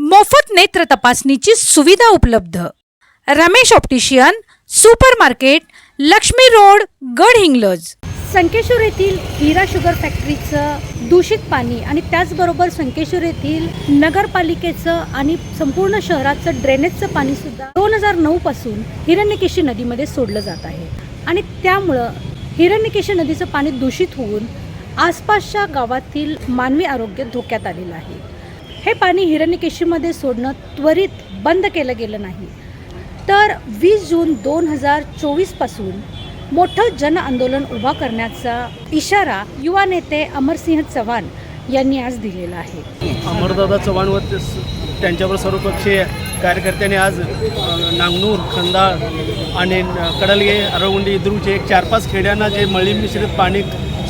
मोफत नेत्र तपासणीची सुविधा उपलब्ध. Ramesh optician super market Laxmi road Gadhinglaj Sankeshwar येथील हिरा शुगर फॅक्टरीचं दूषित पाणी आणि त्याचबरोबर संकेश्वर येथील नगरपालिकेचं आणि संपूर्ण शहराचं ड्रेनेजचं पाणीसुद्धा दोन हजार नऊपासून हिरण्यकेशी नदीमध्ये सोडलं जात आहे. आणि त्यामुळं हिरण्यकेशी नदीचं पाणी दूषित होऊन आसपासच्या गावातील मानवी आरोग्य धोक्यात आलेलं आहे. हे पाणी हिरण्यकेशीमध्ये सोडणं त्वरित बंद केलं गेलं नाही. तर वीस जून दोन हजार चोवीसपासून मोठं जन आंदोलन उभा करण्याचा इशारा युवा नेते अमरसिंह चव्हाण यांनी आज दिलेला आहे. अमरदादा चव्हाण व त्यांच्यावर सर्वपक्षीय कार्यकर्त्यांनी आज नांगनूर खंदाळ आणि कडलगे अरवंडी इद्रूचे एक चार पाच खेड्यांना जे मळी मिश्रित पाणी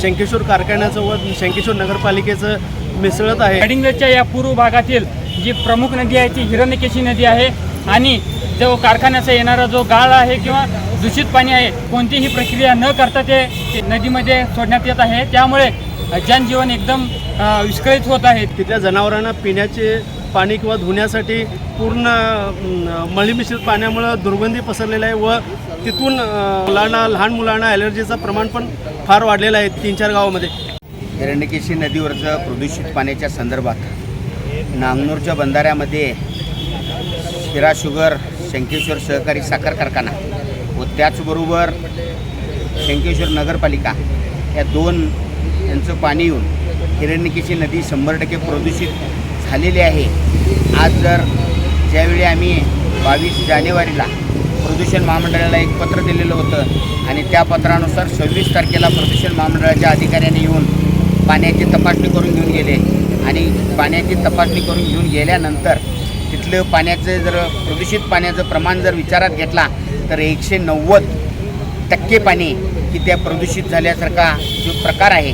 शंकेश्वर कारखान्याचं व शंकेश्वर नगरपालिकेचं मिसळत आहे. गडिंग्लजच्या या पूर्व भागातील जी प्रमुख नदी आहे ती हिरण्यकेशी नदी आहे. आणि जो कारखान्याचा येणारा जो गाळ आहे किंवा दूषित पाणी आहे कोणतीही प्रक्रिया न करता ते नदीमध्ये सोडण्यात येत आहे. त्यामुळे जनजीवन एकदम विस्कळीत होत आहे. तिथल्या जनावरांना पिण्याचे पाणी किंवा धुण्यासाठी पूर्ण अम, मळी मिश्रित पाण्यामुळं दुर्गंधी पसरलेला आहे व तिथून मुलांना लहान मुलांना ॲलर्जीचं प्रमाण पण फार वाढलेलं आहे तीन चार गावामध्ये. हिरण्यकेशी नदीवरचं प्रदूषित पाण्याच्या संदर्भात नांगनूरच्या बंधाऱ्यामध्ये शिरा शुगर शंकेश्वर सहकारी साखर कारखाना व त्याचबरोबर शंकेश्वर नगरपालिका या दोन यांचं पाणी येऊन हिरण्यकेशी नदी शंभर टक्के प्रदूषित झालेली आहे. आज जर ज्यावेळी आम्ही बावीस जानेवारीला प्रदूषण महामंडळाला एक पत्र दिलेलं होतं आणि त्या पत्रानुसार सव्वीस तारखेला प्रदूषण महामंडळाच्या अधिकाऱ्यांनी येऊन पाण्याची तपासणी करून घेऊन गेले. आणि पाण्याची तपासणी करून घेऊन गेल्यानंतर तिथलं पाण्याचं जर प्रदूषित पाण्याचं प्रमाण जर विचारात घेतला तर एकशे नव्वद टक्के पाणी की त्या प्रदूषित झाल्यासारखा जो प्रकार आहे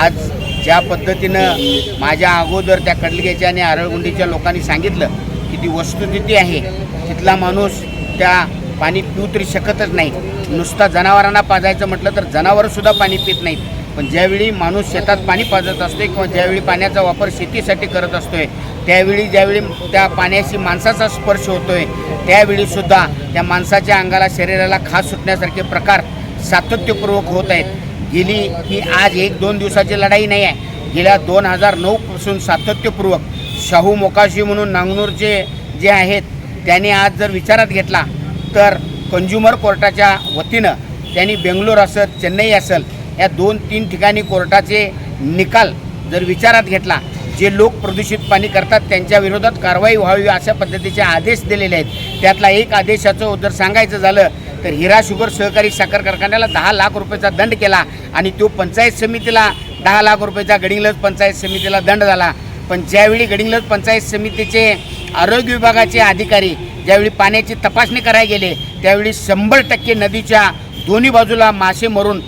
आज ज्या पद्धतीनं माझ्या अगोदर त्या कडलगेच्या आणि आरळगुंडीच्या लोकांनी सांगितलं की ती वस्तुस्थिती आहे तिथला माणूस त्या पाणी पिऊ तरी शकतच नाही. नुसता जनावरांना पाजायचं म्हटलं तर जनावरंसुद्धा पाणी पित नाहीत. पण ज्यावेळी माणूस शेतात पाणी पाजत असते किंवा ज्यावेळी पाण्याचा वापर शेतीसाठी करत असतोय त्यावेळी ज्यावेळी त्या पाण्याशी माणसाचा स्पर्श होतोय त्यावेळीसुद्धा त्या माणसाच्या अंगाला शरीराला खास सुटण्यासारखे प्रकार सातत्यपूर्वक होत आहेत. गेली ही आज एक दोन दिवसाची लढाई नाही आहे. गेल्या दोन हजार नऊपासून सातत्यपूर्वक शाहू मोकाशी म्हणून नांगनूरचे जे आहेत त्यांनी आज जर विचारात घेतला तर कंझ्युमर कोर्टाच्या वतीनं त्यांनी बेंगलोर असेल चेन्नई असेल या दोन तीन ठिकाणी कोर्टाचे निकाल जर विचारात घेतला जे लोक प्रदूषित पाणी करतात त्यांच्या विरोधात कारवाई व्हावी अशा पद्धतीचे आदेश दिलेले आहेत. त्यातला एक आदेशाचं जर सांगायचं झालं तर हिरा शुगर सहकारी साखर कारखान्याला दहा लाख रुपयाचा दंड केला आणि तो पंचायत समितीला दहा लाख रुपयाचा गडिंगलज पंचायत समितीला दंड झाला. पण ज्यावेळी गडिंगलज पंचायत समितीचे आरोग्य विभागाचे अधिकारी ज्यावेळी पाण्याची तपासणी करायला गेले त्यावेळी शंभर टक्के नदीच्या दोन्ही बाजूला मासे मरून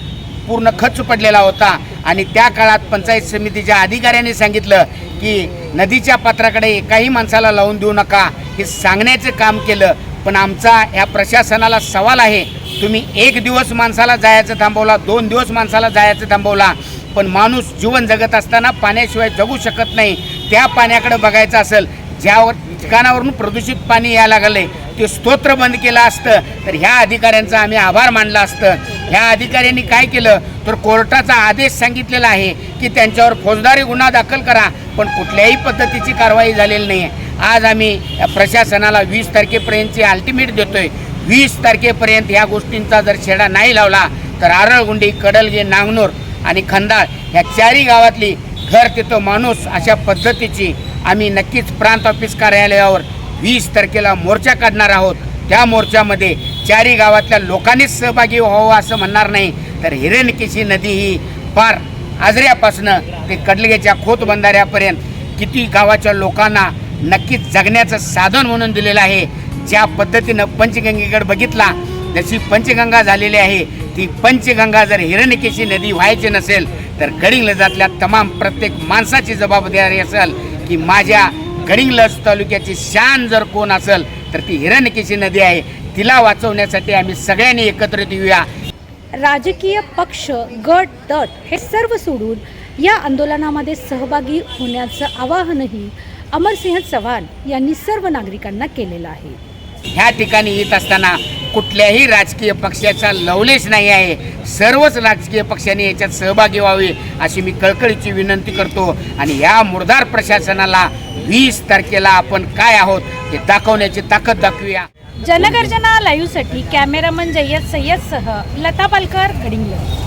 पूर्ण खच पडलेला होता. आणि त्या काळात पंचायत समितीच्या अधिकाऱ्यांनी सांगितलं की नदीच्या पात्राकडे एकाही माणसाला लावून देऊ नका. हे सांगण्याचं काम केलं. पण आमचा या प्रशासनाला सवाल आहे तुम्ही एक दिवस माणसाला जायचं थांबवला दोन दिवस माणसाला जायचं थांबवला. पण माणूस जीवन जगत असताना पाण्याशिवाय जगू शकत नाही. त्या पाण्याकडे बघायचं असेल ज्यावर ठिकाणावरून प्रदूषित पाणी यायला लागले ते स्तोत्र बंद केलं असतं. तर ह्या अधिकाऱ्यांचा आम्ही आभार मानला असतं. ह्या अधिकाऱ्यांनी काय केलं? तर कोर्टाचा आदेश सांगितलेला आहे की त्यांच्यावर फौजदारी गुन्हा दाखल करा पण कुठल्याही पद्धतीची कारवाई झालेली नाही आज आम्ही प्रशासनाला वीस तारखेपर्यंतची अल्टिमेट देतोय. वीस तारखेपर्यंत ह्या गोष्टींचा जर छेडा नाही लावला तर आरळगुंडी कडलगे नांगनूर आणि खंदाळ ह्या चारही गावातली घर तिथं माणूस अशा पद्धतीची आम्ही नक्कीच प्रांत ऑफिस कार्यालयावर वीस तारखेला मोर्चा काढणार आहोत. त्या मोर्चामध्ये चारी गावातल्या लोकांनीच सहभागी व्हावं असं म्हणणार नाही. तर हिरणकेशी नदी ही फार आजऱ्यापासनं ते कडलगेच्या खोत बंधाऱ्यापर्यंत किती गावाच्या लोकांना नक्कीच जगण्याचं साधन म्हणून दिलेलं आहे. ज्या पद्धतीनं पंचगंगेकडे बघितला जशी पंचगंगा झालेली आहे ती पंचगंगा जर हिरण्यकेशी नदी व्हायची नसेल तर गडिंग्लजातल्या तमाम प्रत्येक माणसाची जबाबदारी असेल की माझ्या गडिंग्लज तालुक्याची शान जर कोण असेल तर ती हिरण्यकेशी नदी आहे. तिला वाचवण्यासाठी आम्ही सगळ्यांनी एकत्रित येऊया. राजकीय पक्ष गट तट हे सर्व सोडून या आंदोलनामध्ये सहभागी होण्याचं आवाहनही अमरसिंह चव्हाण यांनी सर्व नागरिकांना केलेलं आहे. ह्या ठिकाणी येत असताना कुठल्याही राजकीय पक्षाचा लवलेश नाही आहे. सर्वच राजकीय पक्षांनी याच्यात सहभागी व्हावे अशी मी कळकळीची विनंती करतो. आणि या मुरदार प्रशासनाला वीस तारखेला आपण काय आहोत हे दाखवण्याची ताकद दाखवूया. जनगर्जना लाईव्हसाठी कॅमेरामन जय्यद सय्यदसह लता पालकर गडिंग्लज.